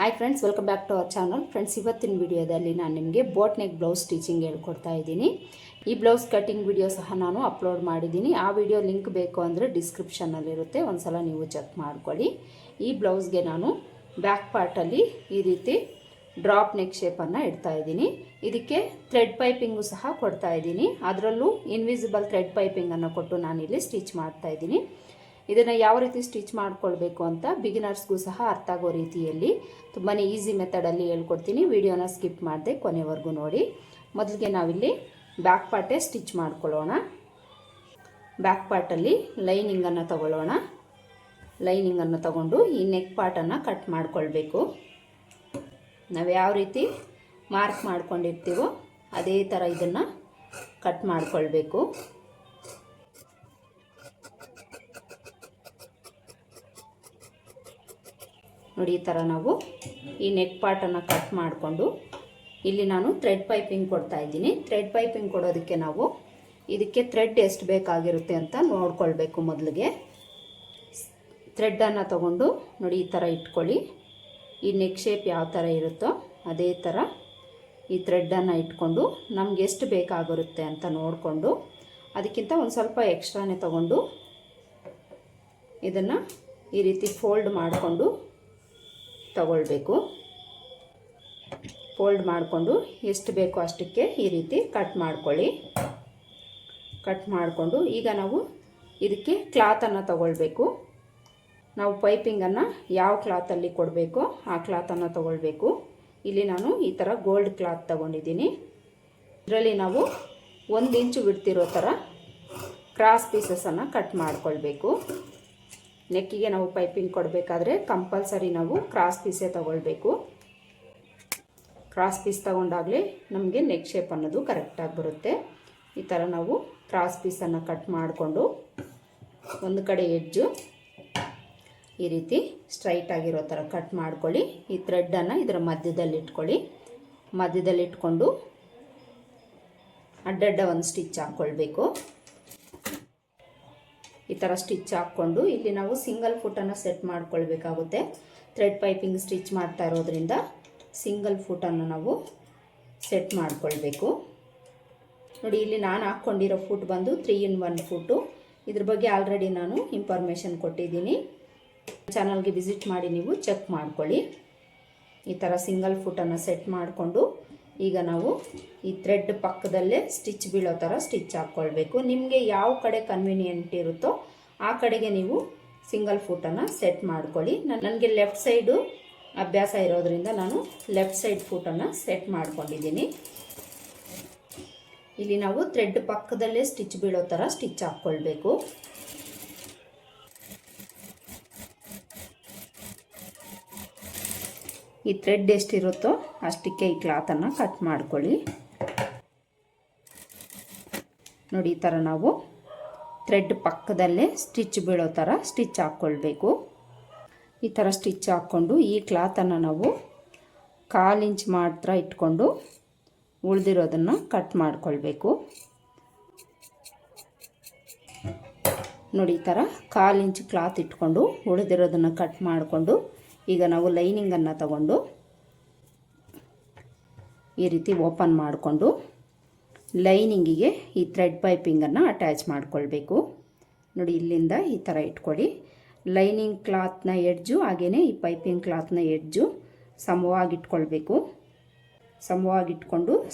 Hi friends welcome back to our channel friends ಇವತ್ತಿನ ವಿಡಿಯೋದಲ್ಲಿ ನಾನು ನಿಮಗೆ ಬೋಟ್ ನೆಕ್ ಬ್ಲೌಸ್ ಸ್ಟಿಚಿಂಗ್ ಹೇಳ್ಕೊಡ್ತಾ ಇದ್ದೀನಿ. ಈ ಬ್ಲೌಸ್ ಕಟಿಂಗ್ ವಿಡಿಯೋ ಸಹ ನಾನು ಅಪ್ಲೋಡ್ ಮಾಡಿದ್ದೀನಿ. ಆ ವಿಡಿಯೋ ಲಿಂಕ್ ಬೇಕು ಅಂದರೆ ಡಿಸ್ಕ್ರಿಪ್ಷನಲ್ಲಿರುತ್ತೆ ಒಂದು ಸಲ ನೀವು ಚೆಕ್ ಮಾಡ್ಕೊಳ್ಳಿ. ಈ ಬ್ಲೌಸ್ಗೆ ನಾನು ಬ್ಯಾಕ್ ಪಾರ್ಟಲ್ಲಿ ಈ ರೀತಿ ಡ್ರಾಪ್ ನೆಕ್ ಶೇಪನ್ನು ಇಡ್ತಾ ಇದ್ದೀನಿ. ಇದಕ್ಕೆ ಥ್ರೆಡ್ ಪೈಪಿಂಗು ಸಹ ಕೊಡ್ತಾ ಇದ್ದೀನಿ. ಅದರಲ್ಲೂ ಇನ್ವಿಸಿಬಲ್ ಥ್ರೆಡ್ ಪೈಪಿಂಗನ್ನು ಕೊಟ್ಟು ನಾನು ಇಲ್ಲಿ ಸ್ಟಿಚ್ ಮಾಡ್ತಾ ಇದ್ದೀನಿ. ಇದನ್ನು ಯಾವ ರೀತಿ ಸ್ಟಿಚ್ ಮಾಡ್ಕೊಳ್ಬೇಕು ಅಂತ ಬಿಗಿನರ್ಸ್ಗೂ ಸಹ ಅರ್ಥ ಆಗೋ ರೀತಿಯಲ್ಲಿ ತುಂಬಾ ಈಸಿ ಮೆಥಡಲ್ಲಿ ಹೇಳ್ಕೊಡ್ತೀನಿ. ವಿಡಿಯೋನ ಸ್ಕಿಪ್ ಮಾಡಿದೆ ಕೊನೆವರೆಗೂ ನೋಡಿ. ಮೊದಲಿಗೆ ನಾವಿಲ್ಲಿ ಬ್ಯಾಕ್ ಪಾರ್ಟೇ ಸ್ಟಿಚ್ ಮಾಡ್ಕೊಳ್ಳೋಣ. ಬ್ಯಾಕ್ ಪಾರ್ಟಲ್ಲಿ ಲೈನಿಂಗನ್ನು ತಗೊಳ್ಳೋಣ. ಲೈನಿಂಗನ್ನು ತಗೊಂಡು ಈ ನೆಕ್ ಪಾರ್ಟನ್ನು ಕಟ್ ಮಾಡ್ಕೊಳ್ಬೇಕು. ನಾವು ಯಾವ ರೀತಿ ಮಾರ್ಕ್ ಮಾಡ್ಕೊಂಡಿರ್ತೀವೋ ಅದೇ ಥರ ಇದನ್ನು ಕಟ್ ಮಾಡ್ಕೊಳ್ಬೇಕು. ನೋಡಿ ಈ ಥರ ನಾವು ಈ ನೆಕ್ ಪಾರ್ಟನ್ನು ಕಟ್ ಮಾಡಿಕೊಂಡು ಇಲ್ಲಿ ನಾನು ಥ್ರೆಡ್ ಪೈಪಿಂಗ್ ಕೊಡ್ತಾ ಇದ್ದೀನಿ. ಥ್ರೆಡ್ ಪೈಪಿಂಗ್ ಕೊಡೋದಕ್ಕೆ ನಾವು ಇದಕ್ಕೆ ಥ್ರೆಡ್ ಎಷ್ಟು ಬೇಕಾಗಿರುತ್ತೆ ಅಂತ ನೋಡ್ಕೊಳ್ಬೇಕು ಮೊದಲಿಗೆ. ಥ್ರೆಡ್ಡನ್ನು ತಗೊಂಡು ನೋಡಿ ಈ ಥರ ಇಟ್ಕೊಳ್ಳಿ. ಈ ನೆಕ್ ಶೇಪ್ ಯಾವ ಥರ ಇರುತ್ತೋ ಅದೇ ಥರ ಈ ಥ್ರೆಡ್ಡನ್ನು ಇಟ್ಕೊಂಡು ನಮ್ಗೆ ಎಷ್ಟು ಬೇಕಾಗಿರುತ್ತೆ ಅಂತ ನೋಡಿಕೊಂಡು ಅದಕ್ಕಿಂತ ಒಂದು ಸ್ವಲ್ಪ ಎಕ್ಸ್ಟ್ರಾನೇ ತಗೊಂಡು ಇದನ್ನು ಈ ರೀತಿ ಫೋಲ್ಡ್ ಮಾಡಿಕೊಂಡು ತಗೊಳ್ಬೇಕು. ಫೋಲ್ಡ್ ಮಾಡಿಕೊಂಡು ಎಷ್ಟು ಬೇಕೋ ಅಷ್ಟಕ್ಕೆ ಈ ರೀತಿ ಕಟ್ ಮಾಡ್ಕೊಳ್ಳಿ. ಕಟ್ ಮಾಡಿಕೊಂಡು ಈಗ ನಾವು ಇದಕ್ಕೆ ಕ್ಲಾತನ್ನು ತಗೊಳ್ಬೇಕು. ನಾವು ಪೈಪಿಂಗನ್ನು ಯಾವ ಕ್ಲಾತಲ್ಲಿ ಕೊಡಬೇಕೋ ಆ ಕ್ಲಾತನ್ನು ತಗೊಳ್ಬೇಕು. ಇಲ್ಲಿ ನಾನು ಈ ಥರ ಗೋಲ್ಡ್ ಕ್ಲಾತ್ ತಗೊಂಡಿದ್ದೀನಿ. ಇದರಲ್ಲಿ ನಾವು ಒಂದು ಇಂಚು ಬಿಡ್ತಿರೋ ಥರ ಕ್ರಾಸ್ ಪೀಸಸನ್ನು ಕಟ್ ಮಾಡ್ಕೊಳ್ಬೇಕು. ನೆಕ್ಕಿಗೆ ನಾವು ಪೈಪಿಂಗ್ ಕೊಡಬೇಕಾದ್ರೆ ಕಂಪಲ್ಸರಿ ನಾವು ಕ್ರಾಸ್ ಪೀಸೇ ತಗೊಳ್ಬೇಕು. ಕ್ರಾಸ್ ಪೀಸ್ ತಗೊಂಡಾಗಲೇ ನಮಗೆ ನೆಕ್ ಶೇಪ್ ಅನ್ನೋದು ಕರೆಕ್ಟಾಗಿ ಬರುತ್ತೆ. ಈ ಥರ ನಾವು ಕ್ರಾಸ್ ಪೀಸನ್ನು ಕಟ್ ಮಾಡಿಕೊಂಡು ಒಂದು ಕಡೆ ಎಡ್ಜು ಈ ರೀತಿ ಸ್ಟ್ರೈಟ್ ಆಗಿರೋ ಥರ ಕಟ್ ಮಾಡ್ಕೊಳ್ಳಿ. ಈ ಥ್ರೆಡ್ಡನ್ನು ಇದರ ಮಧ್ಯದಲ್ಲಿ ಇಟ್ಕೊಳ್ಳಿ ಮಧ್ಯದಲ್ಲಿ ಇಟ್ಕೊಂಡು ಅಡ್ಡಡ್ಡ ಒಂದು ಸ್ಟಿಚ್ ಹಾಕ್ಕೊಳ್ಬೇಕು. ಈ ಥರ ಸ್ಟಿಚ್ ಹಾಕ್ಕೊಂಡು ಇಲ್ಲಿ ನಾವು ಸಿಂಗಲ್ ಫುಟನ್ನು ಸೆಟ್ ಮಾಡ್ಕೊಳ್ಬೇಕಾಗುತ್ತೆ. ಥ್ರೆಡ್ ಪೈಪಿಂಗ್ ಸ್ಟಿಚ್ ಮಾಡ್ತಾ ಇರೋದ್ರಿಂದ ಸಿಂಗಲ್ ಫುಟನ್ನು ನಾವು ಸೆಟ್ ಮಾಡ್ಕೊಳ್ಬೇಕು. ನೋಡಿ, ಇಲ್ಲಿ ನಾನು ಹಾಕ್ಕೊಂಡಿರೋ ಫುಟ್ ಬಂದು ತ್ರೀ ಇನ್ ಒನ್ ಫುಟ್ಟು. ಇದ್ರ ಬಗ್ಗೆ ಆಲ್ರೆಡಿ ನಾನು ಇನ್ಫಾರ್ಮೇಷನ್ ಕೊಟ್ಟಿದ್ದೀನಿ. ಚಾನಲ್ಗೆ ವಿಸಿಟ್ ಮಾಡಿ ನೀವು ಚೆಕ್ ಮಾಡ್ಕೊಳ್ಳಿ. ಈ ಥರ ಸಿಂಗಲ್ ಫುಟನ್ನು ಸೆಟ್ ಮಾಡಿಕೊಂಡು ಈಗ ನಾವು ಈ ಥ್ರೆಡ್ ಪಕ್ಕದಲ್ಲೇ ಸ್ಟಿಚ್ ಬೀಳೋ ಥರ ಸ್ಟಿಚ್ ಹಾಕ್ಕೊಳ್ಬೇಕು. ನಿಮಗೆ ಯಾವ ಕಡೆ ಕನ್ವೀನಿಯೆಂಟ್ ಇರುತ್ತೋ ಆ ಕಡೆಗೆ ನೀವು ಸಿಂಗಲ್ ಫೂಟನ್ನು ಸೆಟ್ ಮಾಡ್ಕೊಳ್ಳಿ. ನನಗೆ ಲೆಫ್ಟ್ ಸೈಡು ಅಭ್ಯಾಸ ಇರೋದರಿಂದ ನಾನು ಲೆಫ್ಟ್ ಸೈಡ್ ಫುಟನ್ನು ಸೆಟ್ ಮಾಡ್ಕೊಂಡಿದ್ದೀನಿ. ಇಲ್ಲಿ ನಾವು ಥ್ರೆಡ್ ಪಕ್ಕದಲ್ಲೇ ಸ್ಟಿಚ್ ಬೀಳೋ ಥರ ಸ್ಟಿಚ್ ಹಾಕ್ಕೊಳ್ಬೇಕು. ಈ ಥ್ರೆಡ್ ಎಷ್ಟಿರುತ್ತೋ ಅಷ್ಟಕ್ಕೆ ಈ ಕ್ಲಾತನ್ನು ಕಟ್ ಮಾಡ್ಕೊಳ್ಳಿ. ನೋಡಿ ಈ ಥರ ನಾವು ಥ್ರೆಡ್ ಪಕ್ಕದಲ್ಲೇ ಸ್ಟಿಚ್ ಬೀಳೋ ಥರ ಸ್ಟಿಚ್ ಹಾಕ್ಕೊಳ್ಬೇಕು ಈ ಥರ ಸ್ಟಿಚ್ ಹಾಕ್ಕೊಂಡು ಈ ಕ್ಲಾತನ್ನು ನಾವು ಕಾಲು ಇಂಚ್ ಮಾತ್ರ ಇಟ್ಕೊಂಡು ಉಳಿದಿರೋದನ್ನು ಕಟ್ ಮಾಡ್ಕೊಳ್ಬೇಕು. ನೋಡಿ ಈ ಥರ ಕಾಲು ಇಂಚ್ ಕ್ಲಾತ್ ಇಟ್ಕೊಂಡು ಉಳಿದಿರೋದನ್ನು ಕಟ್ ಮಾಡಿಕೊಂಡು ಈಗ ನಾವು ಲೈನಿಂಗನ್ನು ತಗೊಂಡು ಈ ರೀತಿ ಓಪನ್ ಮಾಡಿಕೊಂಡು ಲೈನಿಂಗಿಗೆ ಈ ಥ್ರೆಡ್ ಪೈಪಿಂಗನ್ನು ಅಟ್ಯಾಚ್ ಮಾಡಿಕೊಳ್ಬೇಕು. ನೋಡಿ, ಇಲ್ಲಿಂದ ಈ ಥರ ಇಟ್ಕೊಳ್ಳಿ. ಲೈನಿಂಗ್ ಕ್ಲಾತ್ನ ಎಡ್ಜು ಹಾಗೆಯೇ ಈ ಪೈಪಿಂಗ್ ಕ್ಲಾತ್ನ ಎಡ್ಜು ಸಮವಾಗಿ ಇಟ್ಕೊಳ್ಬೇಕು. ಸಮವಾಗಿ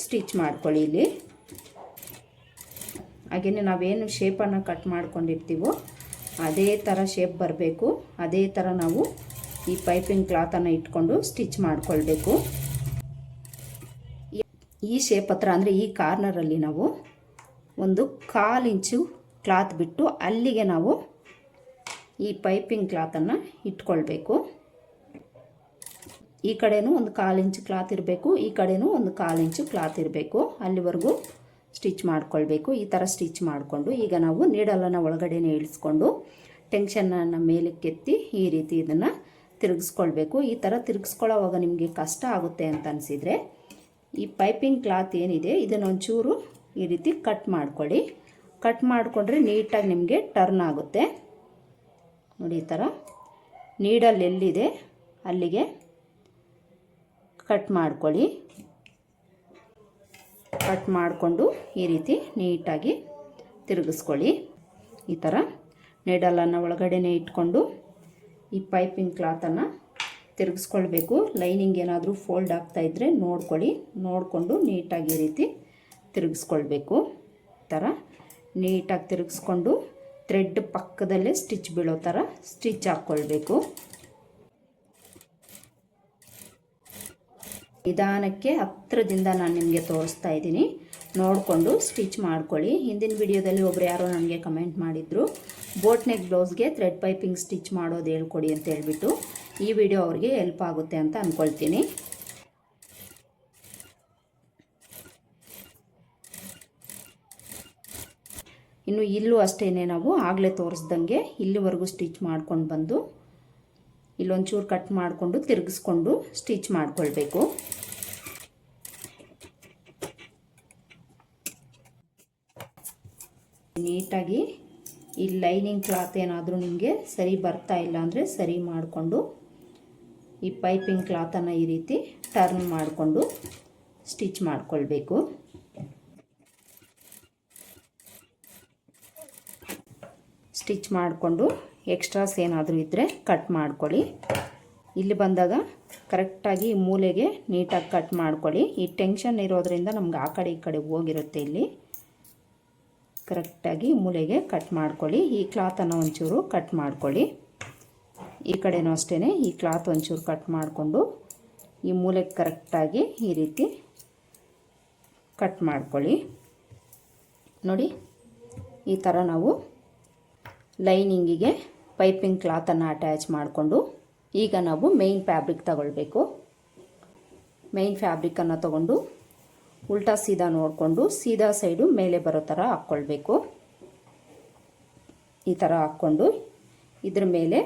ಸ್ಟಿಚ್ ಮಾಡ್ಕೊಳ್ಳಿ ಇಲ್ಲಿ. ಹಾಗೆಯೇ ನಾವೇನು ಶೇಪನ್ನು ಕಟ್ ಮಾಡ್ಕೊಂಡಿರ್ತೀವೋ, ಅದೇ ಥರ ಶೇಪ್ ಬರಬೇಕು. ಅದೇ ಥರ ನಾವು ಈ ಪೈಪಿಂಗ್ ಕ್ಲಾತನ್ನು ಇಟ್ಕೊಂಡು ಸ್ಟಿಚ್ ಮಾಡಿಕೊಳ್ಬೇಕು. ಈ ಶೇಪ್ ಹತ್ರ ಅಂದರೆ ಈ ಕಾರ್ನರಲ್ಲಿ ನಾವು ಒಂದು ಕಾಲು ಇಂಚು ಕ್ಲಾತ್ ಬಿಟ್ಟು ಅಲ್ಲಿಗೆ ನಾವು ಈ ಪೈಪಿಂಗ್ ಕ್ಲಾತನ್ನು ಇಟ್ಕೊಳ್ಬೇಕು. ಈ ಕಡೆನೂ ಒಂದು ಕಾಲು ಇಂಚು ಕ್ಲಾತ್ ಇರಬೇಕು, ಈ ಕಡೆನೂ ಒಂದು ಕಾಲು ಇಂಚು ಕ್ಲಾತ್ ಇರಬೇಕು. ಅಲ್ಲಿವರೆಗೂ ಸ್ಟಿಚ್ ಮಾಡಿಕೊಳ್ಬೇಕು, ಈ ಥರ ಸ್ಟಿಚ್ ಮಾಡಿಕೊಂಡು. ಈಗ ನಾವು ನೀಡಲನ್ನು ಒಳಗಡೆನೇ ಇಳಿಸ್ಕೊಂಡು, ಟೆನ್ಷನ್ನ ಮೇಲಕ್ಕೆತ್ತಿ ಈ ರೀತಿ ಇದನ್ನು ತಿರುಗಿಸ್ಕೊಳ್ಬೇಕು. ಈ ಥರ ತಿರುಗಿಸ್ಕೊಳ್ಳೋವಾಗ ನಿಮಗೆ ಕಷ್ಟ ಆಗುತ್ತೆ ಅಂತ ಅನಿಸಿದರೆ ಈ ಪೈಪಿಂಗ್ ಕ್ಲಾತ್ ಏನಿದೆ, ಇದನ್ನು ಒಂಚೂರು ಈ ರೀತಿ ಕಟ್ ಮಾಡ್ಕೊಳ್ಳಿ. ಕಟ್ ಮಾಡಿಕೊಂಡ್ರೆ ನೀಟಾಗಿ ನಿಮಗೆ ಟರ್ನ್ ಆಗುತ್ತೆ. ನೋಡಿ ಈ ಥರ. ನೀಡಲ್ಲಿ ಎಲ್ಲಿದೆ, ಅಲ್ಲಿಗೆ ಕಟ್ ಮಾಡ್ಕೊಳ್ಳಿ. ಕಟ್ ಮಾಡಿಕೊಂಡು ಈ ರೀತಿ ನೀಟಾಗಿ ತಿರುಗಿಸ್ಕೊಳ್ಳಿ. ಈ ಥರ ನೀಡಲನ್ನು ಒಳಗಡೆನೇ ಇಟ್ಕೊಂಡು ಈ ಪೈಪಿಂಗ್ ಕ್ಲಾತನ್ನು ತಿರುಗಿಸ್ಕೊಳ್ಬೇಕು. ಲೈನಿಂಗ್ ಏನಾದರೂ ಫೋಲ್ಡ್ ಆಗ್ತಾ ಇದ್ದರೆ ನೋಡ್ಕೊಳ್ಳಿ. ನೋಡಿಕೊಂಡು ನೀಟಾಗಿ ಈ ರೀತಿ ತಿರುಗಿಸ್ಕೊಳ್ಬೇಕು. ಥರ ನೀಟಾಗಿ ತಿರುಗಿಸ್ಕೊಂಡು ಥ್ರೆಡ್ ಪಕ್ಕದಲ್ಲೇ ಸ್ಟಿಚ್ ಬೀಳೋ ಥರ ಸ್ಟಿಚ್ ಹಾಕ್ಕೊಳ್ಬೇಕು. ನಿಧಾನಕ್ಕೆ ಹತ್ತಿರದಿಂದ ನಾನು ನಿಮಗೆ ತೋರಿಸ್ತಾ ಇದ್ದೀನಿ. ನೋಡಿಕೊಂಡು ಸ್ಟಿಚ್ ಮಾಡ್ಕೊಳ್ಳಿ. ಹಿಂದಿನ ವಿಡಿಯೋದಲ್ಲಿ ಒಬ್ರು ಯಾರೋ ನನಗೆ ಕಮೆಂಟ್ ಮಾಡಿದ್ರು. ಬೋಟ್ ನೆಕ್ ಬ್ಲೌಸ್ಗೆ ಥ್ರೆಡ್ ಪೈಪಿಂಗ್ ಸ್ಟಿಚ್ ಮಾಡೋದು ಹೇಳ್ಕೊಡಿ ಅಂತ ಹೇಳ್ಬಿಟ್ಟು ಈ ವಿಡಿಯೋ ಅವ್ರಿಗೆ ಹೆಲ್ಪ್ ಆಗುತ್ತೆ ಅಂತ ಅಂದ್ಕೊಳ್ತೀನಿ ಇನ್ನು ಇಲ್ಲೂ ಅಷ್ಟೇ ನಾವು ಆಗಲೇ ತೋರಿಸ್ದಂಗೆ ಇಲ್ಲಿವರೆಗೂ ಸ್ಟಿಚ್ ಮಾಡ್ಕೊಂಡು ಬಂದು ಇಲ್ಲೊಂಚೂರು ಕಟ್ ಮಾಡಿಕೊಂಡು ತಿರುಗಿಸ್ಕೊಂಡು ಸ್ಟಿಚ್ ಮಾಡಿಕೊಳ್ಬೇಕು. ನೀಟಾಗಿ ಈ ಲೈನಿಂಗ್ ಕ್ಲಾತ್ ಏನಾದರೂ ನಿಮಗೆ ಸರಿ ಬರ್ತಾ ಇಲ್ಲ ಅಂದರೆ ಸರಿ ಮಾಡಿಕೊಂಡು ಈ ಪೈಪಿಂಗ್ ಕ್ಲಾತನ್ನು ಈ ರೀತಿ ಟರ್ನ್ ಮಾಡಿಕೊಂಡು ಸ್ಟಿಚ್ ಮಾಡಿಕೊಳ್ಬೇಕು. ಸ್ಟಿಚ್ ಮಾಡಿಕೊಂಡು ಎಕ್ಸ್ಟ್ರಾಸ್ ಏನಾದರೂ ಇದ್ದರೆ ಕಟ್ ಮಾಡ್ಕೊಳ್ಳಿ. ಇಲ್ಲಿ ಬಂದಾಗ ಕರೆಕ್ಟಾಗಿ ಮೂಲೆಗೆ ನೀಟಾಗಿ ಕಟ್ ಮಾಡ್ಕೊಳ್ಳಿ. ಈ ಟೆನ್ಷನ್ ಇರೋದ್ರಿಂದ ನಮ್ಗೆ ಆ ಕಡೆ ಈ ಕಡೆ ಹೋಗಿರುತ್ತೆ ಇಲ್ಲಿ. ಕರೆಕ್ಟಾಗಿ ಮೂಲೆಗೆ ಕಟ್ ಮಾಡ್ಕೊಳ್ಳಿ. ಈ ಕ್ಲಾತನ್ನು ಒಂಚೂರು ಕಟ್ ಮಾಡ್ಕೊಳ್ಳಿ. ಈ ಕಡೆನೂ ಅಷ್ಟೇ ಈ ಕ್ಲಾತ್ ಒಂಚೂರು ಕಟ್ ಮಾಡಿಕೊಂಡು ಈ ಮೂಲೆಗೆ ಕರೆಕ್ಟಾಗಿ ಈ ರೀತಿ ಕಟ್ ಮಾಡ್ಕೊಳ್ಳಿ. ನೋಡಿ, ಈ ಥರ ನಾವು ಲೈನಿಂಗಿಗೆ ಪೈಪಿಂಗ್ ಕ್ಲಾತನ್ನು ಅಟ್ಯಾಚ್ ಮಾಡಿಕೊಂಡು ಈಗ ನಾವು ಮೇಯ್ನ್ ಫ್ಯಾಬ್ರಿಕ್ ತಗೊಳ್ಬೇಕು. ಮೇಯ್ನ್ ಫ್ಯಾಬ್ರಿಕನ್ನು ತಗೊಂಡು ಉಲ್ಟಾ ಸೀದಾ ನೋಡಿಕೊಂಡು ಸೀದಾ ಸೈಡು ಮೇಲೆ ಬರೋ ಥರ ಹಾಕ್ಕೊಳ್ಬೇಕು. ಈ ಥರ ಹಾಕ್ಕೊಂಡು ಇದ್ರ ಮೇಲೆ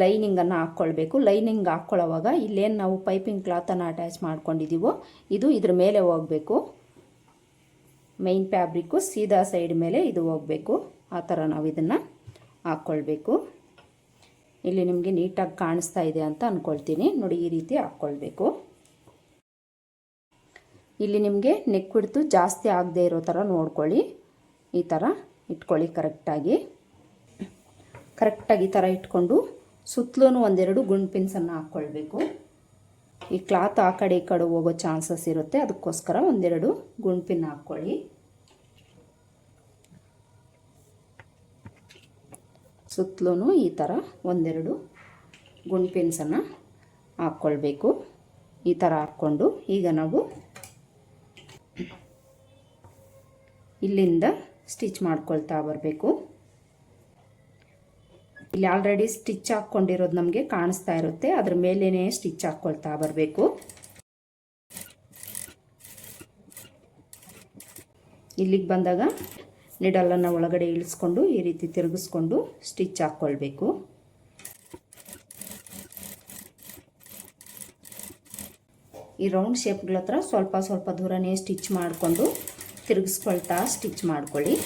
ಲೈನಿಂಗನ್ನು ಹಾಕ್ಕೊಳ್ಬೇಕು. ಲೈನಿಂಗ್ ಹಾಕ್ಕೊಳ್ಳೋವಾಗ ಇಲ್ಲೇನು ನಾವು ಪೈಪಿಂಗ್ ಕ್ಲಾತನ್ನು ಅಟ್ಯಾಚ್ ಮಾಡ್ಕೊಂಡಿದ್ದೀವೋ ಇದು ಇದ್ರ ಮೇಲೆ ಹೋಗಬೇಕು. ಮೈನ್ ಫ್ಯಾಬ್ರಿಕ್ಕು ಸೀದಾ ಸೈಡ್ ಮೇಲೆ ಇದು ಹೋಗಬೇಕು. ಆ ಥರ ನಾವು ಇದನ್ನು ಹಾಕ್ಕೊಳ್ಬೇಕು. ಇಲ್ಲಿ ನಿಮಗೆ ನೀಟಾಗಿ ಕಾಣಿಸ್ತಾ ಇದೆ ಅಂತ ಅಂದ್ಕೊಳ್ತೀನಿ ನೋಡಿ ಈ ರೀತಿ ಹಾಕ್ಕೊಳ್ಬೇಕು. ಇಲ್ಲಿ ನಿಮಗೆ ನೆಕ್ ಹಿಡ್ತು ಜಾಸ್ತಿ ಆಗದೆ ಇರೋ ಥರ ನೋಡ್ಕೊಳ್ಳಿ. ಈ ಥರ ಇಟ್ಕೊಳ್ಳಿ ಕರೆಕ್ಟಾಗಿ ಕರೆಕ್ಟಾಗಿ ಈ ಥರ ಇಟ್ಕೊಂಡು ಸುತ್ತಲೂ ಒಂದೆರಡು ಗುಂಡ್ ಪಿನ್ಸನ್ನು ಹಾಕ್ಕೊಳ್ಬೇಕು ಈ ಕ್ಲಾತ್ ಆ ಕಡೆ ಈ ಕಡೆ ಹೋಗೋ ಚಾನ್ಸಸ್ ಇರುತ್ತೆ. ಅದಕ್ಕೋಸ್ಕರ ಒಂದೆರಡು ಗುಂಡ್ ಪಿನ್ ಹಾಕ್ಕೊಳ್ಳಿ ಸುತ್ತಲೂ ಈ ಥರ ಒಂದೆರಡು ಗುಂಡ್ ಪಿನ್ಸನ್ನು ಹಾಕ್ಕೊಳ್ಬೇಕು ಈ ಥರ ಹಾಕ್ಕೊಂಡು ಈಗ ನಾವು ಇಲ್ಲಿಂದ ಸ್ಟಿಚ್ ಮಾಡ್ಕೊಳ್ತಾ ಬರಬೇಕು. ಇಲ್ಲಿ ಆಲ್ರೆಡಿ ಸ್ಟಿಚ್ ಹಾಕ್ಕೊಂಡಿರೋದು ನಮಗೆ ಕಾಣಿಸ್ತಾ ಇರುತ್ತೆ. ಅದ್ರ ಮೇಲೇ ಸ್ಟಿಚ್ ಹಾಕ್ಕೊಳ್ತಾ ಬರಬೇಕು. ಇಲ್ಲಿಗೆ ಬಂದಾಗ ನಿಡಲನ್ನು ಒಳಗಡೆ ಇಳಿಸ್ಕೊಂಡು ಈ ರೀತಿ ತಿರುಗಿಸ್ಕೊಂಡು ಸ್ಟಿಚ್ ಹಾಕ್ಕೊಳ್ಬೇಕು. ಈ ರೌಂಡ್ ಶೇಪ್ಗಳ ಹತ್ರ ಸ್ವಲ್ಪ ಸ್ವಲ್ಪ ದೂರನೇ ಸ್ಟಿಚ್ ಮಾಡಿಕೊಂಡು ತಿರುಗಿಸ್ಕೊಳ್ತಾ ಸ್ಟಿಚ್ ಮಾಡ್ಕೊಳ್ಳಿ.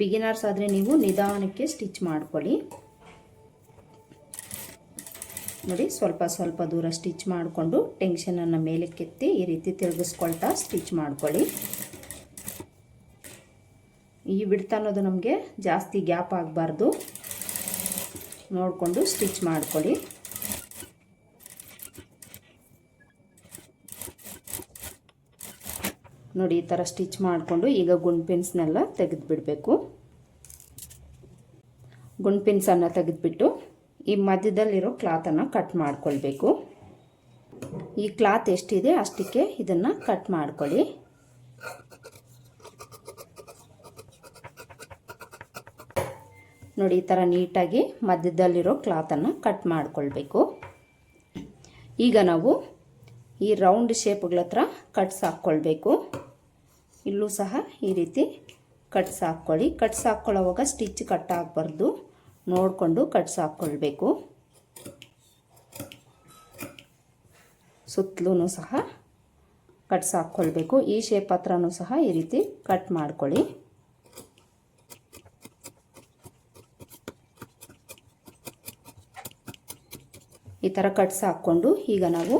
ಬಿಗಿನರ್ಸ್ ಆದರೆ ನೀವು ನಿಧಾನಕ್ಕೆ ಸ್ಟಿಚ್ ಮಾಡ್ಕೊಳ್ಳಿ. ನೋಡಿ, ಸ್ವಲ್ಪ ಸ್ವಲ್ಪ ದೂರ ಸ್ಟಿಚ್ ಮಾಡಿಕೊಂಡು ಟೆನ್ಷನನ್ನು ಮೇಲಕ್ಕೆತ್ತಿ ಈ ರೀತಿ ತಿರುಗಿಸ್ಕೊಳ್ತಾ ಸ್ಟಿಚ್ ಮಾಡ್ಕೊಳ್ಳಿ. ಈ ಬಿಡ್ತ ಅನ್ನೋದು ನಮಗೆ ಜಾಸ್ತಿ ಗ್ಯಾಪ್ ಆಗಬಾರ್ದು. ನೋಡಿಕೊಂಡು ಸ್ಟಿಚ್ ಮಾಡ್ಕೊಳ್ಳಿ. ನೋಡಿ ಈ ಥರ ಸ್ಟಿಚ್ ಮಾಡಿಕೊಂಡು ಈಗ ಗುಂಡ್ ಪಿನ್ಸ್ನೆಲ್ಲ ತೆಗೆದುಬಿಡಬೇಕು. ಗುಂಡ್ ಪಿನ್ಸನ್ನು ತೆಗೆದುಬಿಟ್ಟು ಈ ಮಧ್ಯದಲ್ಲಿರೋ ಕ್ಲಾತನ್ನು ಕಟ್ ಮಾಡಿಕೊಳ್ಬೇಕು. ಈ ಕ್ಲಾತ್ ಎಷ್ಟಿದೆ ಅಷ್ಟಕ್ಕೆ ಇದನ್ನು ಕಟ್ ಮಾಡ್ಕೊಳ್ಳಿ. ನೋಡಿ ಈ ಥರ ನೀಟಾಗಿ ಮಧ್ಯದಲ್ಲಿರೋ ಕ್ಲಾತನ್ನು ಕಟ್ ಮಾಡಿಕೊಳ್ಬೇಕು. ಈಗ ನಾವು ಈ ರೌಂಡ್ ಶೇಪ್ಗಳ ಹತ್ರ ಕಟ್ಸ್ ಹಾಕ್ಕೊಳ್ಬೇಕು. ಇಲ್ಲೂ ಸಹ ಈ ರೀತಿ ಕಟ್ಸ್ ಹಾಕ್ಕೊಳ್ಳಿ. ಕಟ್ಸ್ ಹಾಕ್ಕೊಳ್ಳೋವಾಗ ಸ್ಟಿಚ್ ಕಟ್ ನೋಡಿಕೊಂಡು ಕಟ್ಸ್ ಹಾಕ್ಕೊಳ್ಬೇಕು. ಸುತ್ತಲೂ ಸಹ ಕಟ್ಸ್ ಹಾಕ್ಕೊಳ್ಬೇಕು. ಈ ಶೇಪ್ ಹತ್ರನೂ ಸಹ ಈ ರೀತಿ ಕಟ್ ಮಾಡ್ಕೊಳ್ಳಿ. ಈ ಥರ ಕಟ್ಸ್ ಹಾಕ್ಕೊಂಡು ಈಗ ನಾವು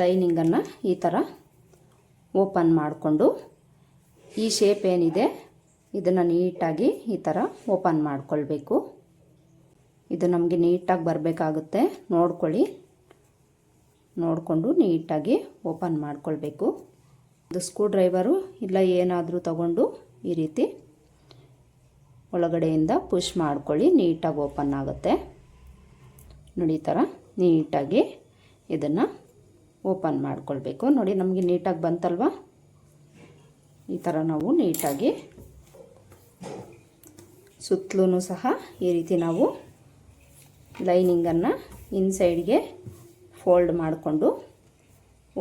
ಲೈನಿಂಗನ್ನು ಈ ಥರ ಓಪನ್ ಮಾಡಿಕೊಂಡು ಈ ಶೇಪ್ ಏನಿದೆ, ಇದನ್ನು ನೀಟಾಗಿ ಈ ಥರ ಓಪನ್ ಮಾಡಿಕೊಳ್ಬೇಕು. ಇದು ನಮಗೆ ನೀಟಾಗಿ ಬರಬೇಕಾಗುತ್ತೆ. ನೋಡ್ಕೊಳ್ಳಿ. ನೋಡಿಕೊಂಡು ನೀಟಾಗಿ ಓಪನ್ ಮಾಡಿಕೊಳ್ಬೇಕು. ಇದು ಸ್ಕ್ರೂ ಡ್ರೈವರು ಇಲ್ಲ ಏನಾದರೂ ತಗೊಂಡು ಈ ರೀತಿ ಒಳಗಡೆಯಿಂದ ಪುಷ್ ಮಾಡ್ಕೊಳ್ಳಿ, ನೀಟಾಗಿ ಓಪನ್ ಆಗುತ್ತೆ. ನೋಡಿ ಈ ಥರ ನೀಟಾಗಿ ಇದನ್ನು ಓಪನ್ ಮಾಡಿಕೊಳ್ಬೇಕು. ನೋಡಿ, ನಮಗೆ ನೀಟಾಗಿ ಬಂತಲ್ವಾ? ಈ ಥರ ನಾವು ನೀಟಾಗಿ ಸುತ್ತಲೂ ಸಹ ಈ ರೀತಿ ನಾವು ಲೈನಿಂಗನ್ನು ಇನ್ಸೈಡ್ಗೆ ಫೋಲ್ಡ್ ಮಾಡಿಕೊಂಡು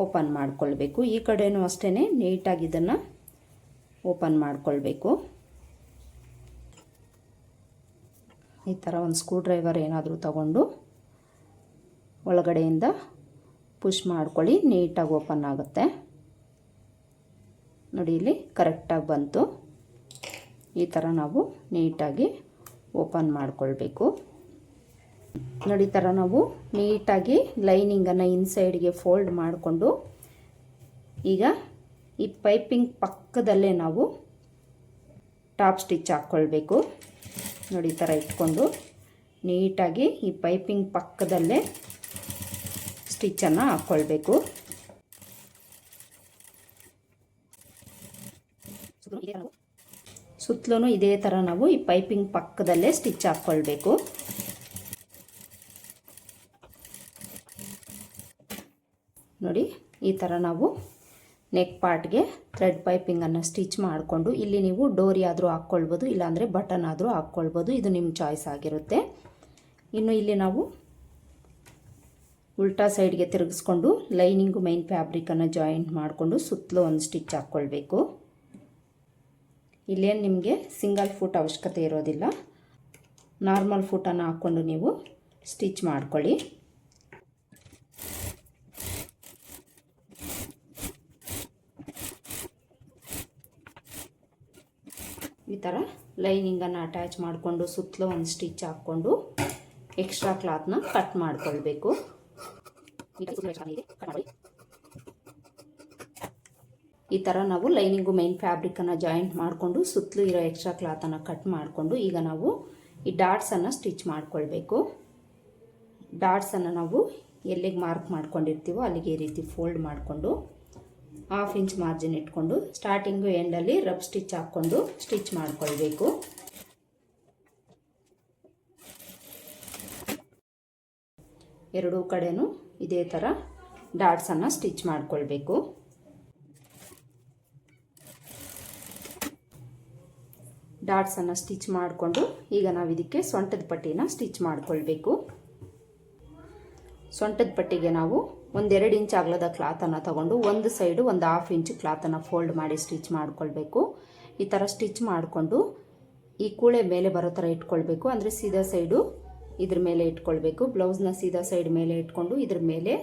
ಓಪನ್ ಮಾಡಿಕೊಳ್ಬೇಕು. ಈ ಕಡೆಯೂ ಅಷ್ಟೇ ನೀಟಾಗಿ ಇದನ್ನು ಓಪನ್ ಮಾಡಿಕೊಳ್ಬೇಕು. ಈ ಥರ ಒಂದು ಸ್ಕ್ರೂ ಡ್ರೈವರ್ ಏನಾದರೂ ತಗೊಂಡು ಒಳಗಡೆಯಿಂದ ಪುಷ್ ಮಾಡ್ಕೊಳ್ಳಿ ನೀಟಾಗಿ ಓಪನ್ ಆಗುತ್ತೆ. ನೋಡಿ ಇಲ್ಲಿ ಕರೆಕ್ಟಾಗಿ ಬಂತು. ಈ ಥರ ನಾವು ನೀಟಾಗಿ ಓಪನ್ ಮಾಡಿಕೊಳ್ಬೇಕು. ನೋಡಿ ಥರ ನಾವು ನೀಟಾಗಿ ಲೈನಿಂಗನ್ನು ಇನ್ಸೈಡ್ಗೆ ಫೋಲ್ಡ್ ಮಾಡಿಕೊಂಡು, ಈಗ ಈ ಪೈಪಿಂಗ್ ಪಕ್ಕದಲ್ಲೇ ನಾವು ಟಾಪ್ ಸ್ಟಿಚ್ ಹಾಕ್ಕೊಳ್ಬೇಕು. ನೋಡಿ ಈ ಥರ ಇಟ್ಕೊಂಡು ನೀಟಾಗಿ ಈ ಪೈಪಿಂಗ್ ಪಕ್ಕದಲ್ಲೇ ಸ್ಟಿಚ್ಚನ್ನು ಹಾಕ್ಕೊಳ್ಬೇಕು. ಸುತ್ತಲೂ ಇದೇ ಥರ ನಾವು ಈ ಪೈಪಿಂಗ್ ಪಕ್ಕದಲ್ಲೇ ಸ್ಟಿಚ್ ಹಾಕ್ಕೊಳ್ಬೇಕು. ನೋಡಿ ಈ ಥರ ನಾವು ನೆಕ್ ಪಾರ್ಟ್ಗೆ ಥ್ರೆಡ್ ಪೈಪಿಂಗನ್ನು ಸ್ಟಿಚ್ ಮಾಡಿಕೊಂಡು ಇಲ್ಲಿ ನೀವು ಡೋರಿ ಆದರೂ ಹಾಕ್ಕೊಳ್ಬೋದು ಇಲ್ಲಾಂದರೆ ಬಟನ್ ಆದರೂ ಹಾಕ್ಕೊಳ್ಬೋದು ಇದು ನಿಮ್ಮ ಚಾಯ್ಸ್ ಆಗಿರುತ್ತೆ. ಇನ್ನು ಇಲ್ಲಿ ನಾವು ಉಲ್ಟಾ ಸೈಡ್ಗೆ ತಿರುಗಿಸ್ಕೊಂಡು ಲೈನಿಂಗು ಮೈನ್ ಫ್ಯಾಬ್ರಿಕನ್ನು ಜಾಯಿಂಟ್ ಮಾಡಿಕೊಂಡು ಸುತ್ತಲೂ ಒಂದು ಸ್ಟಿಚ್ ಹಾಕ್ಕೊಳ್ಬೇಕು. ಇಲ್ಲೇನು ನಿಮಗೆ ಸಿಂಗಲ್ ಫುಟ್ ಅವಶ್ಯಕತೆ ಇರೋದಿಲ್ಲ. ನಾರ್ಮಲ್ ಫುಟನ್ನು ಹಾಕ್ಕೊಂಡು ನೀವು ಸ್ಟಿಚ್ ಮಾಡ್ಕೊಳ್ಳಿ. ಈ ಥರ ಲೈನಿಂಗನ್ನು ಅಟ್ಯಾಚ್ ಮಾಡಿಕೊಂಡು ಸುತ್ತಲೂ ಒಂದು ಸ್ಟಿಚ್ ಹಾಕ್ಕೊಂಡು ಎಕ್ಸ್ಟ್ರಾ ಕ್ಲಾತ್ನ ಕಟ್ ಮಾಡ್ಕೊಳ್ಬೇಕು. ಈ ಥರ ನಾವು ಲೈನಿಂಗು ಮೈನ್ ಫ್ಯಾಬ್ರಿಕನ್ನು ಜಾಯಿಂಟ್ ಮಾಡಿಕೊಂಡು ಸುತ್ತಲೂ ಇರೋ ಎಕ್ಸ್ಟ್ರಾ ಕ್ಲಾತನ್ನು ಕಟ್ ಮಾಡಿಕೊಂಡು ಈಗ ನಾವು ಈ ಡಾಟ್ಸನ್ನು ಸ್ಟಿಚ್ ಮಾಡಿಕೊಳ್ಬೇಕು. ಡಾಟ್ಸನ್ನು ನಾವು ಎಲ್ಲಿಗೆ ಮಾರ್ಕ್ ಮಾಡ್ಕೊಂಡಿರ್ತೀವೋ ಅಲ್ಲಿಗೆ ಈ ರೀತಿ ಫೋಲ್ಡ್ ಮಾಡಿಕೊಂಡು ಹಾಫ್ ಇಂಚ್ ಮಾರ್ಜಿನ್ ಇಟ್ಕೊಂಡು ಸ್ಟಾರ್ಟಿಂಗು ಎಂಡಲ್ಲಿ ರಬ್ ಸ್ಟಿಚ್ ಹಾಕ್ಕೊಂಡು ಸ್ಟಿಚ್ ಮಾಡಿಕೊಳ್ಬೇಕು. ಎರಡೂ ಕಡೆನೂ ಇದೇ ಥರ ಡಾಟ್ಸನ್ನು ಸ್ಟಿಚ್ ಮಾಡಿಕೊಳ್ಬೇಕು. ಡಾಟ್ಸನ್ನು ಸ್ಟಿಚ್ ಮಾಡಿಕೊಂಡು ಈಗ ನಾವು ಇದಕ್ಕೆ ಸೊಂಟದ ಪಟ್ಟಿನ ಸ್ಟಿಚ್ ಮಾಡಿಕೊಳ್ಬೇಕು. ಸೊಂಟದ ಪಟ್ಟಿಗೆ ನಾವು ಒಂದೆರಡು ಇಂಚ್ ಅಗಲದ ಕ್ಲಾತನ್ನು ತಗೊಂಡು ಒಂದು ಸೈಡು ಒಂದು ಹಾಫ್ ಇಂಚ್ ಕ್ಲಾತನ್ನು ಫೋಲ್ಡ್ ಮಾಡಿ ಸ್ಟಿಚ್ ಮಾಡಿಕೊಳ್ಬೇಕು. ಈ ಥರ ಸ್ಟಿಚ್ ಮಾಡಿಕೊಂಡು ಈ ಕೂಳೆ ಮೇಲೆ ಬರೋ ಥರ ಇಟ್ಕೊಳ್ಬೇಕು. ಅಂದರೆ ಸೀದಾ ಸೈಡು ಇದ್ರ ಮೇಲೆ ಇಟ್ಕೊಳ್ಬೇಕು. ಬ್ಲೌಸ್ನ ಸೀದಾ ಸೈಡ್ ಮೇಲೆ ಇಟ್ಕೊಂಡು ಇದ್ರ ಮೇಲೆ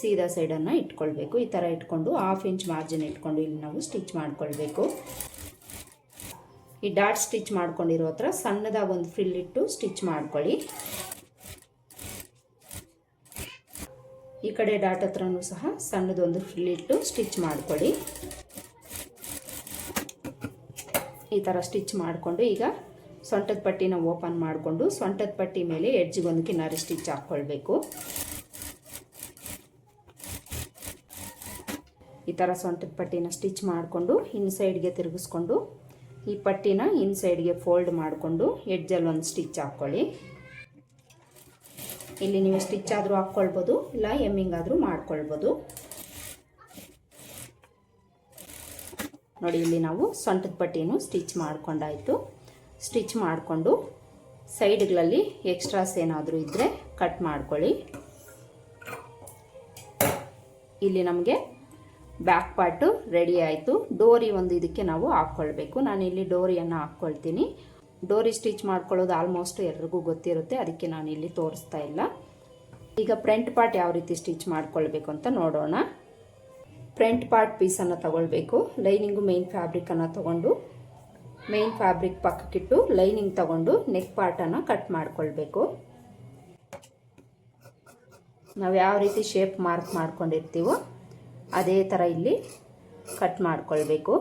ಸೀದಾ ಸೈಡನ್ನು ಇಟ್ಕೊಳ್ಬೇಕು. ಈ ಥರ ಇಟ್ಕೊಂಡು ಹಾಫ್ ಇಂಚ್ ಮಾರ್ಜಿನ್ ಇಟ್ಕೊಂಡು ಇಲ್ಲಿ ನಾವು ಸ್ಟಿಚ್ ಮಾಡ್ಕೊಳ್ಬೇಕು. ಈ ಡಾಟ್ ಸ್ಟಿಚ್ ಮಾಡ್ಕೊಂಡಿರೋ ಹತ್ರ ಸಣ್ಣದಾಗಿ ಒಂದು ಫ್ರಿಲ್ ಇಟ್ಟು ಸ್ಟಿಚ್ ಮಾಡ್ಕೊಳ್ಳಿ. ಈ ಕಡೆ ಡಾಟ್ ಹತ್ರನೂ ಸಹ ಸಣ್ಣದೊಂದು ಫ್ರಿಲ್ ಇಟ್ಟು ಸ್ಟಿಚ್ ಮಾಡ್ಕೊಳ್ಳಿ. ಈ ಥರ ಸ್ಟಿಚ್ ಮಾಡಿಕೊಂಡು ಈಗ ಸೊಂಟದ ಪಟ್ಟಿನ ಓಪನ್ ಮಾಡಿಕೊಂಡು ಸೊಂಟದ ಪಟ್ಟಿ ಮೇಲೆ ಎಡ್ಜಿಗೊಂದು ಕಿನಾರಿ ಸ್ಟಿಚ್ ಹಾಕ್ಕೊಳ್ಬೇಕು. ಈ ಥರ ಸೊಂಟದ ಪಟ್ಟಿನ ಸ್ಟಿಚ್ ಮಾಡಿಕೊಂಡು ಇನ್ಸೈಡ್ಗೆ ತಿರುಗಿಸ್ಕೊಂಡು ಈ ಪಟ್ಟಿನ ಇನ್ಸೈಡ್ಗೆ ಫೋಲ್ಡ್ ಮಾಡಿಕೊಂಡು ಎಡ್ಜಲ್ಲಿ ಒಂದು ಸ್ಟಿಚ್ ಹಾಕ್ಕೊಳ್ಳಿ. ಇಲ್ಲಿ ನೀವು ಸ್ಟಿಚ್ ಆದರೂ ಹಾಕ್ಕೊಳ್ಬೋದು, ಇಲ್ಲ ಎಮ್ಮಿಂಗ್ ಆದರೂ ಮಾಡ್ಕೊಳ್ಬೋದು. ನೋಡಿ, ಇಲ್ಲಿ ನಾವು ಸೊಂಟದ ಪಟ್ಟಿನೂ ಸ್ಟಿಚ್ ಮಾಡ್ಕೊಂಡಾಯಿತು. ಸ್ಟಿಚ್ ಮಾಡಿಕೊಂಡು ಸೈಡ್ಗಳಲ್ಲಿ ಎಕ್ಸ್ಟ್ರಾಸ್ ಏನಾದರೂ ಇದ್ದರೆ ಕಟ್ ಮಾಡ್ಕೊಳ್ಳಿ. ಇಲ್ಲಿ ನಮಗೆ ಬ್ಯಾಕ್ ಪಾರ್ಟು ರೆಡಿ ಆಯಿತು. ಡೋರಿ ಒಂದು ಇದಕ್ಕೆ ನಾವು ಹಾಕ್ಕೊಳ್ಬೇಕು. ನಾನು ಇಲ್ಲಿ ಡೋರಿಯನ್ನು ಹಾಕ್ಕೊಳ್ತೀನಿ. ಡೋರಿ ಸ್ಟಿಚ್ ಮಾಡ್ಕೊಳ್ಳೋದು ಆಲ್ಮೋಸ್ಟ್ ಎಲ್ರಿಗೂ ಗೊತ್ತಿರುತ್ತೆ. ಅದಕ್ಕೆ ನಾನು ಇಲ್ಲಿ ತೋರಿಸ್ತಾ ಇಲ್ಲ. ಈಗ ಫ್ರಂಟ್ ಪಾರ್ಟ್ ಯಾವ ರೀತಿ ಸ್ಟಿಚ್ ಮಾಡ್ಕೊಳ್ಬೇಕು ಅಂತ ನೋಡೋಣ. ಫ್ರಂಟ್ ಪಾರ್ಟ್ ಪೀಸನ್ನು ತಗೊಳ್ಬೇಕು. ಲೈನಿಂಗು ಮೇನ್ ಫ್ಯಾಬ್ರಿಕನ್ನು ತಗೊಂಡು ಮೇನ್ ಫ್ಯಾಬ್ರಿಕ್ ಪಕ್ಕಕ್ಕಿಟ್ಟು ಲೈನಿಂಗ್ ತಗೊಂಡು ನೆಕ್ ಪಾರ್ಟನ್ನು ಕಟ್ ಮಾಡ್ಕೊಳ್ಬೇಕು. ನಾವು ಯಾವ ರೀತಿ ಶೇಪ್ ಮಾರ್ಕ್ ಮಾಡ್ಕೊಂಡಿರ್ತೀವೋ ಅದೇ ಥರ ಇಲ್ಲಿ ಕಟ್ ಮಾಡ್ಕೊಳ್ಬೇಕು.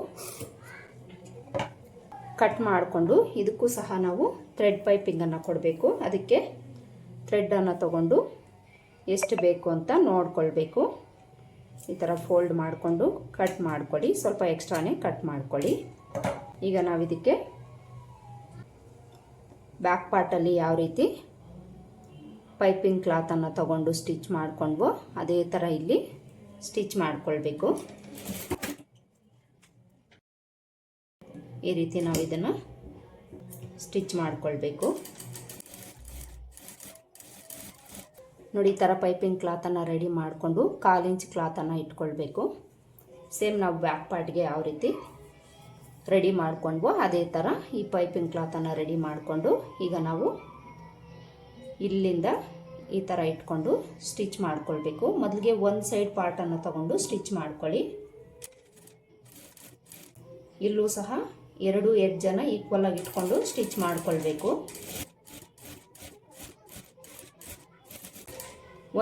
ಕಟ್ ಮಾಡಿಕೊಂಡು ಇದಕ್ಕೂ ಸಹ ನಾವು ಥ್ರೆಡ್ ಪೈಪಿಂಗನ್ನು ಕೊಡಬೇಕು. ಅದಕ್ಕೆ ಥ್ರೆಡ್ಡನ್ನು ತಗೊಂಡು ಎಷ್ಟು ಬೇಕು ಅಂತ ನೋಡ್ಕೊಳ್ಬೇಕು. ಈ ಥರ ಫೋಲ್ಡ್ ಮಾಡಿಕೊಂಡು ಕಟ್ ಮಾಡ್ಕೊಳ್ಳಿ. ಸ್ವಲ್ಪ ಎಕ್ಸ್ಟ್ರಾನೇ ಕಟ್ ಮಾಡ್ಕೊಳ್ಳಿ. ಈಗ ನಾವು ಇದಕ್ಕೆ ಬ್ಯಾಕ್ ಪಾರ್ಟಲ್ಲಿ ಯಾವ ರೀತಿ ಪೈಪಿಂಗ್ ಕ್ಲಾತನ್ನು ತಗೊಂಡು ಸ್ಟಿಚ್ ಮಾಡಿಕೊಂಡ್ವೋ ಅದೇ ಥರ ಇಲ್ಲಿ ಸ್ಟಿಚ್ ಮಾಡಿಕೊಳ್ಬೇಕು. ಈ ರೀತಿ ನಾವು ಇದನ್ನು ಸ್ಟಿಚ್ ಮಾಡಿಕೊಳ್ಬೇಕು. ನೋಡಿ ಈ ಥರ ಪೈಪಿಂಗ್ ಕ್ಲಾತನ್ನು ರೆಡಿ ಮಾಡಿಕೊಂಡು ಕಾಲು ಇಂಚ್ ಕ್ಲಾತನ್ನು ಇಟ್ಕೊಳ್ಬೇಕು. ಸೇಮ್ ನಾವು ಬ್ಯಾಕ್ ಪಾರ್ಟ್ಗೆ ಯಾವ ರೀತಿ ರೆಡಿ ಮಾಡಿಕೊಂಡು ಅದೇ ಥರ ಈ ಪೈಪಿಂಗ್ ಕ್ಲಾತನ್ನು ರೆಡಿ ಮಾಡಿಕೊಂಡು ಈಗ ನಾವು ಇಲ್ಲಿಂದ ಈ ಥರ ಇಟ್ಕೊಂಡು ಸ್ಟಿಚ್ ಮಾಡ್ಕೊಳ್ಬೇಕು. ಮೊದಲಿಗೆ ಒಂದು ಸೈಡ್ ಪಾರ್ಟನ್ನು ತಗೊಂಡು ಸ್ಟಿಚ್ ಮಾಡ್ಕೊಳ್ಳಿ. ಇಲ್ಲೂ ಸಹ ಎರಡು ಎಡ್ಜನ್ನು ಈಕ್ವಲ್ ಆಗಿ ಇಟ್ಕೊಂಡು ಸ್ಟಿಚ್ ಮಾಡ್ಕೊಳ್ಬೇಕು.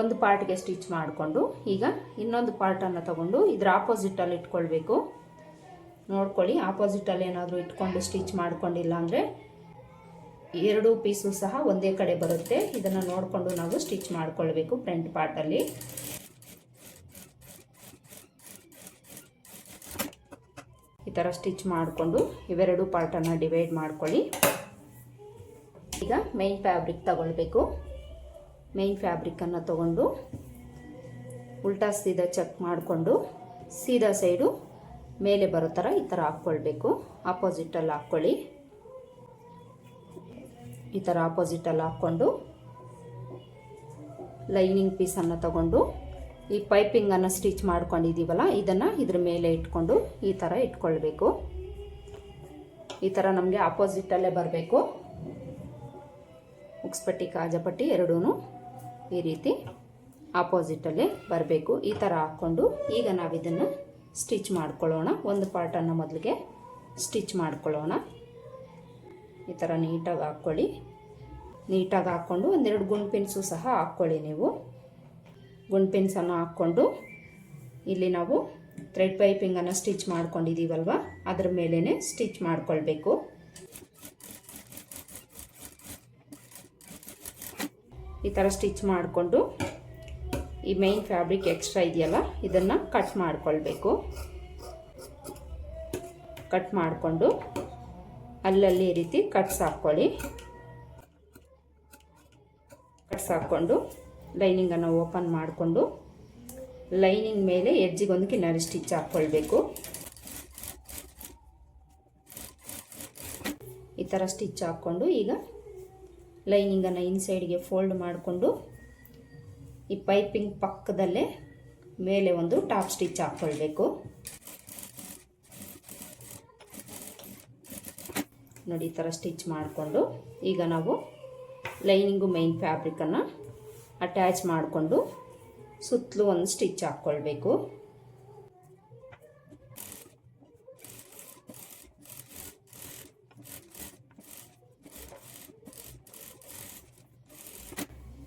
ಒಂದು ಪಾರ್ಟ್ಗೆ ಸ್ಟಿಚ್ ಮಾಡಿಕೊಂಡು ಈಗ ಇನ್ನೊಂದು ಪಾರ್ಟನ್ನು ತಗೊಂಡು ಇದರ ಆಪೋಸಿಟಲ್ಲಿ ಇಟ್ಕೊಳ್ಬೇಕು. ನೋಡ್ಕೊಳ್ಳಿ. ಆಪೋಸಿಟಲ್ಲಿ ಏನಾದರೂ ಇಟ್ಕೊಂಡು ಸ್ಟಿಚ್ ಮಾಡ್ಕೊಂಡಿಲ್ಲ ಅಂದರೆ ಎರಡು ಪೀಸು ಸಹ ಒಂದೇ ಕಡೆ ಬರುತ್ತೆ. ಇದನ್ನು ನೋಡಿಕೊಂಡು ನಾವು ಸ್ಟಿಚ್ ಮಾಡಿಕೊಳ್ಬೇಕು ಫ್ರಂಟ್ ಪಾರ್ಟಲ್ಲಿ ಈ ಥರ ಸ್ಟಿಚ್ ಮಾಡಿಕೊಂಡು ಇವೆರಡು ಪಾರ್ಟನ್ನು ಡಿವೈಡ್ ಮಾಡ್ಕೊಳ್ಳಿ. ಈಗ ಮೈನ್ ಫ್ಯಾಬ್ರಿಕ್ ತಗೊಳ್ಬೇಕು. ಮೈನ್ ಫ್ಯಾಬ್ರಿಕ್ಕನ್ನು ತಗೊಂಡು ಉಲ್ಟಾ ಸೀದಾ ಚೆಕ್ ಮಾಡಿಕೊಂಡು ಸೀದಾ ಸೈಡು ಮೇಲೆ ಬರೋ ಥರ ಈ ಥರ ಹಾಕ್ಕೊಳ್ಬೇಕು. ಆಪೋಸಿಟಲ್ಲಿ ಹಾಕ್ಕೊಳ್ಳಿ. ಈ ಥರ ಆಪೋಸಿಟಲ್ಲಿ ಹಾಕ್ಕೊಂಡು ಲೈನಿಂಗ್ ಪೀಸನ್ನು ತಗೊಂಡು ಈ ಪೈಪಿಂಗನ್ನು ಸ್ಟಿಚ್ ಮಾಡ್ಕೊಂಡಿದ್ದೀವಲ್ಲ ಇದನ್ನು ಇದ್ರ ಮೇಲೆ ಇಟ್ಕೊಂಡು ಈ ಥರ ಇಟ್ಕೊಳ್ಬೇಕು. ಈ ಥರ ನಮಗೆ ಆಪೋಸಿಟಲ್ಲೇ ಬರಬೇಕು. ಉಕ್ಸ್ಪಟ್ಟಿ, ಕಾಜಪಟ್ಟಿ ಎರಡೂ ಈ ರೀತಿ ಆಪೋಸಿಟಲ್ಲೇ ಬರಬೇಕು. ಈ ಥರ ಹಾಕ್ಕೊಂಡು ಈಗ ನಾವು ಇದನ್ನು ಸ್ಟಿಚ್ ಮಾಡ್ಕೊಳ್ಳೋಣ. ಒಂದು ಪಾರ್ಟನ್ನು ಮೊದಲಿಗೆ ಸ್ಟಿಚ್ ಮಾಡ್ಕೊಳ್ಳೋಣ. ಈ ಥರ ನೀಟಾಗಿ ಹಾಕ್ಕೊಳ್ಳಿ. ನೀಟಾಗಿ ಹಾಕ್ಕೊಂಡು ಒಂದೆರಡು ಗುಂಡ್ಪಿನ್ಸು ಸಹ ಹಾಕ್ಕೊಳ್ಳಿ ನೀವು. ಗುಂಡ್ಪಿನ್ಸನ್ನು ಹಾಕ್ಕೊಂಡು ಇಲ್ಲಿ ನಾವು ಥ್ರೆಡ್ ಪೈಪಿಂಗನ್ನು ಸ್ಟಿಚ್ ಮಾಡ್ಕೊಂಡಿದ್ದೀವಲ್ವ? ಅದ್ರ ಮೇಲೇ ಸ್ಟಿಚ್ ಮಾಡ್ಕೊಳ್ಬೇಕು. ಈ ಥರ ಸ್ಟಿಚ್ ಮಾಡಿಕೊಂಡು ಈ ಮೈನ್ ಫ್ಯಾಬ್ರಿಕ್ ಎಕ್ಸ್ಟ್ರಾ ಇದೆಯಲ್ಲ? ಇದನ್ನು ಕಟ್ ಮಾಡಿಕೊಳ್ಬೇಕು. ಕಟ್ ಮಾಡಿಕೊಂಡು ಅಲ್ಲಲ್ಲಿ ಈ ರೀತಿ ಕಟ್ಸ್ ಹಾಕ್ಕೊಳ್ಳಿ. ಕಟ್ಸ್ ಹಾಕ್ಕೊಂಡು ಲೈನಿಂಗನ್ನು ಓಪನ್ ಮಾಡಿಕೊಂಡು ಲೈನಿಂಗ್ ಮೇಲೆ ಎಡ್ಜಿಗೊಂದು ಕಿನ್ನರಿ ಸ್ಟಿಚ್ ಹಾಕ್ಕೊಳ್ಬೇಕು. ಈ ಥರ ಸ್ಟಿಚ್ ಹಾಕ್ಕೊಂಡು ಈಗ ಲೈನಿಂಗನ್ನು ಇನ್ಸೈಡ್ಗೆ ಫೋಲ್ಡ್ ಮಾಡಿಕೊಂಡು ಈ ಪೈಪಿಂಗ್ ಪಕ್ಕದಲ್ಲೇ ಮೇಲೆ ಒಂದು ಟಾಪ್ ಸ್ಟಿಚ್ ಹಾಕ್ಕೊಳ್ಬೇಕು. ನೋಡಿ, ಈ ಥರ ಸ್ಟಿಚ್ ಮಾಡಿಕೊಂಡು ಈಗ ನಾವು ಲೈನಿಂಗು ಮೈನ್ ಫ್ಯಾಬ್ರಿಕನ್ನು ಅಟ್ಯಾಚ್ ಮಾಡಿಕೊಂಡು ಸುತ್ತಲೂ ಒಂದು ಸ್ಟಿಚ್ ಹಾಕ್ಕೊಳ್ಬೇಕು.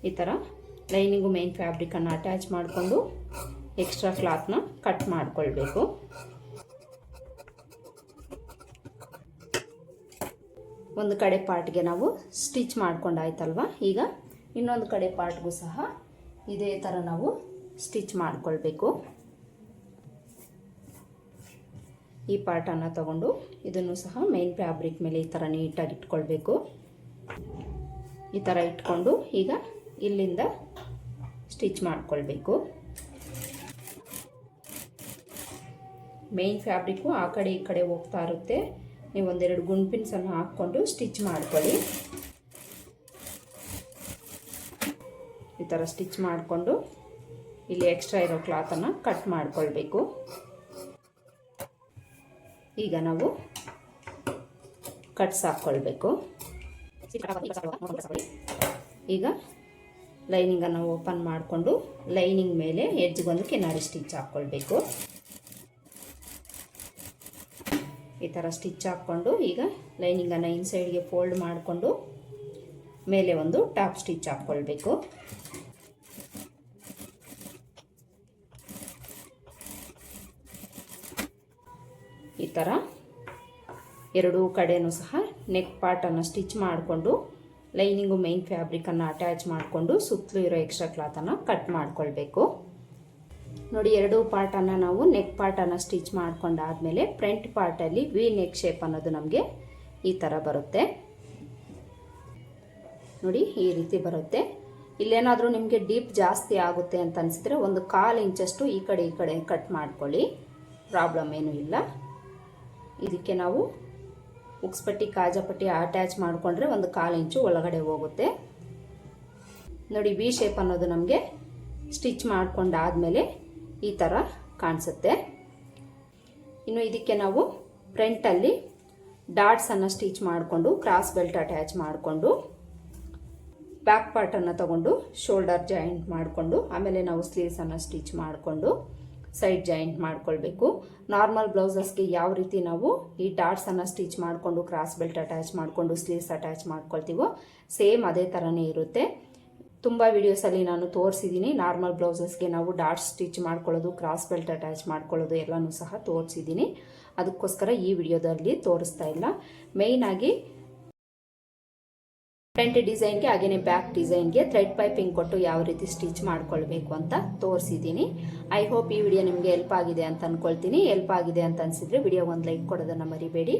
ಈ ಥರ ಲೈನಿಂಗು ಮೇನ್ ಫ್ಯಾಬ್ರಿಕನ್ನು ಅಟ್ಯಾಚ್ ಮಾಡಿಕೊಂಡು ಎಕ್ಸ್ಟ್ರಾ ಕ್ಲಾತ್ನ ಕಟ್ ಮಾಡಿಕೊಳ್ಬೇಕು. ಒಂದು ಕಡೆ ಪಾರ್ಟ್ಗೆ ನಾವು ಸ್ಟಿಚ್ ಮಾಡ್ಕೊಂಡಾಯ್ತಲ್ವ ಈಗ ಇನ್ನೊಂದು ಕಡೆ ಪಾರ್ಟ್ಗೂ ಸಹ ಇದೇ ಥರ ನಾವು ಸ್ಟಿಚ್ ಮಾಡಿಕೊಳ್ಬೇಕು. ಈ ಪಾರ್ಟನ್ನು ತಗೊಂಡು ಇದನ್ನು ಸಹ ಮೇನ್ ಫ್ಯಾಬ್ರಿಕ್ ಮೇಲೆ ಈ ಥರ ನೀಟಾಗಿ ಇಟ್ಕೊಳ್ಬೇಕು. ಈ ಥರ ಇಟ್ಕೊಂಡು ಈಗ ಇಲ್ಲಿಂದ ಸ್ಟಿಚ್ ಮಾಡಿಕೊಳ್ಬೇಕು. ಮೇನ್ ಫ್ಯಾಬ್ರಿಕ್ಕು ಆ ಕಡೆ ಈ ಕಡೆ ಹೋಗ್ತಾ ಇರುತ್ತೆ. ನೀವು ಒಂದೆರಡು ಗುಂಡ್ಪಿನ್ಸನ್ನು ಹಾಕ್ಕೊಂಡು ಸ್ಟಿಚ್ ಮಾಡ್ಕೊಳ್ಳಿ. ಈ ಥರ ಸ್ಟಿಚ್ ಮಾಡಿಕೊಂಡು ಇಲ್ಲಿ ಎಕ್ಸ್ಟ್ರಾ ಇರೋ ಕ್ಲಾತನ್ನು ಕಟ್ ಮಾಡಿಕೊಳ್ಬೇಕು. ಈಗ ನಾವು ಕಟ್ಸ್ ಹಾಕ್ಕೊಳ್ಬೇಕು. ಈಗ ಲೈನಿಂಗನ್ನು ಓಪನ್ ಮಾಡಿಕೊಂಡು ಲೈನಿಂಗ್ ಮೇಲೆ ಎಜ್ಜಿಗೊಂದು ಕೆನಾರಿ ಸ್ಟಿಚ್ ಹಾಕ್ಕೊಳ್ಬೇಕು ಈ ಥರ ಸ್ಟಿಚ್ ಹಾಕ್ಕೊಂಡು ಈಗ ಲೈನಿಂಗನ್ನು ಇನ್ಸೈಡ್ಗೆ ಫೋಲ್ಡ್ ಮಾಡಿಕೊಂಡು ಮೇಲೆ ಒಂದು ಟಾಪ್ ಸ್ಟಿಚ್ ಹಾಕ್ಕೊಳ್ಬೇಕು ಈ ಥರ ಎರಡೂ ಕಡೆಯೂ ಸಹ ನೆಕ್ ಪಾರ್ಟನ್ನು ಸ್ಟಿಚ್ ಮಾಡಿಕೊಂಡು ಲೈನಿಂಗು ಮೈನ್ ಫ್ಯಾಬ್ರಿಕನ್ನು ಅಟ್ಯಾಚ್ ಮಾಡಿಕೊಂಡು ಸುತ್ತಲೂ ಇರೋ ಎಕ್ಸ್ಟ್ರಾ ಕ್ಲಾತನ್ನು ಕಟ್ ಮಾಡ್ಕೊಳ್ಬೇಕು. ನೋಡಿ, ಎರಡೂ ಪಾರ್ಟನ್ನು ನಾವು ನೆಕ್ ಪಾರ್ಟನ್ನು ಸ್ಟಿಚ್ ಮಾಡ್ಕೊಂಡಾದಮೇಲೆ ಫ್ರಂಟ್ ಪಾರ್ಟಲ್ಲಿ ವಿ ನೆಕ್ ಶೇಪ್ ಅನ್ನೋದು ನಮಗೆ ಈ ಥರ ಬರುತ್ತೆ. ನೋಡಿ, ಈ ರೀತಿ ಬರುತ್ತೆ. ಇಲ್ಲೇನಾದರೂ ನಿಮಗೆ ಡೀಪ್ ಜಾಸ್ತಿ ಆಗುತ್ತೆ ಅಂತ ಅನಿಸಿದ್ರೆ ಒಂದು ಕಾಲು ಇಂಚಷ್ಟು ಈ ಕಡೆ ಈ ಕಡೆ ಕಟ್ ಮಾಡ್ಕೊಳ್ಳಿ. ಪ್ರಾಬ್ಲಮ್ ಏನೂ ಇಲ್ಲ. ಇದಕ್ಕೆ ನಾವು ಉಕ್ಸ್ಪಟ್ಟಿ, ಕಾಜಾಪಟ್ಟಿ ಅಟ್ಯಾಚ್ ಮಾಡಿಕೊಂಡ್ರೆ ಒಂದು ಕಾಲು ಇಂಚು ಒಳಗಡೆ ಹೋಗುತ್ತೆ. ನೋಡಿ ವಿ ಶೇಪ್ ಅನ್ನೋದು ನಮಗೆ ಸ್ಟಿಚ್ ಮಾಡಿಕೊಂಡಾದಮೇಲೆ ಈ ಥರ ಕಾಣಿಸುತ್ತೆ. ಇನ್ನು ಇದಕ್ಕೆ ನಾವು ಫ್ರಂಟಲ್ಲಿ ಡಾಟ್ಸನ್ನು ಸ್ಟಿಚ್ ಮಾಡಿಕೊಂಡು ಕ್ರಾಸ್ ಬೆಲ್ಟ್ ಅಟ್ಯಾಚ್ ಮಾಡಿಕೊಂಡು ಬ್ಯಾಕ್ ಪಾರ್ಟನ್ನು ತಗೊಂಡು ಶೋಲ್ಡರ್ ಜಾಯಿಂಟ್ ಮಾಡಿಕೊಂಡು, ಆಮೇಲೆ ನಾವು ಸ್ಲೀವ್ಸನ್ನು ಸ್ಟಿಚ್ ಮಾಡಿಕೊಂಡು ಸೈಡ್ ಜಾಯಿಂಟ್ ಮಾಡ್ಕೊಳ್ಬೇಕು. ನಾರ್ಮಲ್ ಬ್ಲೌಸಸ್ಗೆ ಯಾವ ರೀತಿ ನಾವು ಈ ಡಾಟ್ಸನ್ನು ಸ್ಟಿಚ್ ಮಾಡಿಕೊಂಡು ಕ್ರಾಸ್ ಬೆಲ್ಟ್ ಅಟ್ಯಾಚ್ ಮಾಡಿಕೊಂಡು ಸ್ಲೀವ್ಸ್ ಅಟ್ಯಾಚ್ ಮಾಡ್ಕೊಳ್ತೀವೋ ಸೇಮ್ ಅದೇ ಥರನೇ ಇರುತ್ತೆ. ತುಂಬ ವಿಡಿಯೋಸಲ್ಲಿ ನಾನು ತೋರಿಸಿದ್ದೀನಿ ನಾರ್ಮಲ್ ಬ್ಲೌಸಸ್ಗೆ ನಾವು ಡಾಟ್ಸ್ ಸ್ಟಿಚ್ ಮಾಡ್ಕೊಳ್ಳೋದು ಕ್ರಾಸ್ ಬೆಲ್ಟ್ ಅಟ್ಯಾಚ್ ಮಾಡ್ಕೊಳ್ಳೋದು ಎಲ್ಲನೂ ಸಹ ತೋರಿಸಿದ್ದೀನಿ ಅದಕ್ಕೋಸ್ಕರ ಈ ವಿಡಿಯೋದಲ್ಲಿ ತೋರಿಸ್ತಾ ಇಲ್ಲ. ಮೇಯ್ನಾಗಿ ಫ್ರಂಟ್ ಡಿಸೈನ್ಗೆ ಹಾಗೆಯೇ ಬ್ಯಾಕ್ ಡಿಸೈನ್ಗೆ ಥ್ರೆಡ್ ಪೈಪಿಂಗ್ ಕೊಟ್ಟು ಯಾವ ರೀತಿ ಸ್ಟಿಚ್ ಮಾಡ್ಕೊಳ್ಬೇಕು ಅಂತ ತೋರಿಸಿದ್ದೀನಿ. ಐ ಹೋಪ್ ಈ ವಿಡಿಯೋ ನಿಮಗೆ ಹೆಲ್ಪ್ ಆಗಿದೆ ಅಂತ ಅಂದ್ಕೊಳ್ತೀನಿ ಹೆಲ್ಪ್ ಆಗಿದೆ ಅಂತ ಅನಿಸಿದ್ರೆ ವಿಡಿಯೋ ಒಂದು ಲೈಕ್ ಕೊಡೋದನ್ನು ಮರಿಬೇಡಿ.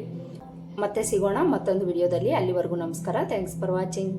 ಮತ್ತೆ ಸಿಗೋಣ ಮತ್ತೊಂದು ವಿಡಿಯೋದಲ್ಲಿ. ಅಲ್ಲಿವರೆಗೂ ನಮಸ್ಕಾರ. Thanks for watching